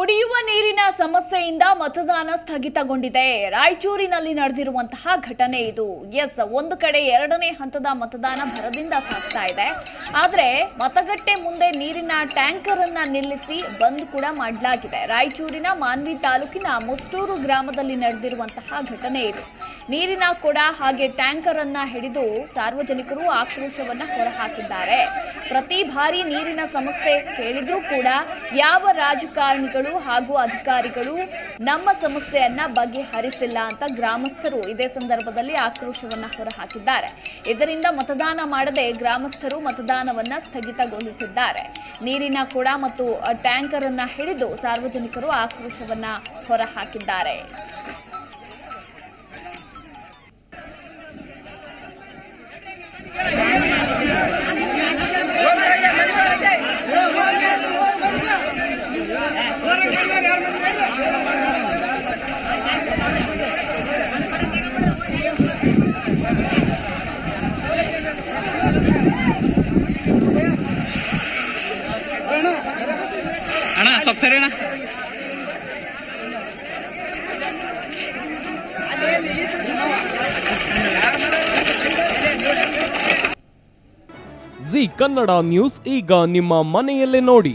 ಕುಡಿಯುವ ನೀರಿನ ಸಮಸ್ಯೆಯಿಂದ ಮತದಾನ ಸ್ಥಗಿತಗೊಂಡಿದೆ. ರಾಯಚೂರಿನಲ್ಲಿ ನಡೆದಿರುವಂತಹ ಘಟನೆ ಇದು. ಎಸ್, ಒಂದು ಕಡೆ ಎರಡನೇ ಹಂತದ ಮತದಾನ ಭರದಿಂದ ಸಾಗ್ತಾ ಇದೆ. ಆದರೆ ಮತಗಟ್ಟೆ ಮುಂದೆ ನೀರಿನ ಟ್ಯಾಂಕರ್ ಅನ್ನ ನಿಲ್ಲಿಸಿ ಬಂದ್ ಕೂಡ ಮಾಡಲಾಗಿದೆ. ರಾಯಚೂರಿನ ಮಾನ್ವಿ ತಾಲೂಕಿನ ಮುಸ್ಟೂರು ಗ್ರಾಮದಲ್ಲಿ ನಡೆದಿರುವಂತಹ ಘಟನೆ ಇದು. ನೀರಿನ ಕೊಡ ಹಾಗೆ ಟ್ಯಾಂಕರ್ ಅನ್ನ ಹಿಡಿದು ಸಾರ್ವಜನಿಕರು ಆಕ್ರೋಶವನ್ನ ಹೊರಹಾಕಿದ್ದಾರೆ. ಪ್ರತಿ ಬಾರಿ ನೀರಿನ ಸಮಸ್ಯೆ ಕೇಳಿದ್ರೂ ಕೂಡ ಯಾವ ರಾಜಕಾರಣಿಗಳು ಹಾಗೂ ಅಧಿಕಾರಿಗಳು ನಮ್ಮ ಸಮಸ್ಯೆಯನ್ನ ಬಗೆಹರಿಸಿಲ್ಲ ಅಂತ ಗ್ರಾಮಸ್ಥರು ಇದೇ ಸಂದರ್ಭದಲ್ಲಿ ಆಕ್ರೋಶವನ್ನ ಹೊರಹಾಕಿದ್ದಾರೆ. ಇದರಿಂದ ಮತದಾನ ಮಾಡದೆ ಗ್ರಾಮಸ್ಥರು ಮತದಾನವನ್ನ ಸ್ಥಗಿತಗೊಳಿಸಿದ್ದಾರೆ. ನೀರಿನ ಕೊಡ ಮತ್ತು ಟ್ಯಾಂಕರ್ ಅನ್ನ ಹಿಡಿದು ಸಾರ್ವಜನಿಕರು ಆಕ್ರೋಶವನ್ನ ಹೊರಹಾಕಿದ್ದಾರೆ. ಅಣ್ಣ ಸ್ವಲ್ಪ ಸರಿ ಅಣ್ಣ. ಜಿ ಕನ್ನಡ ನ್ಯೂಸ್ ಈಗ ನಿಮ್ಮ ಮನೆಯಲ್ಲೇ ನೋಡಿ.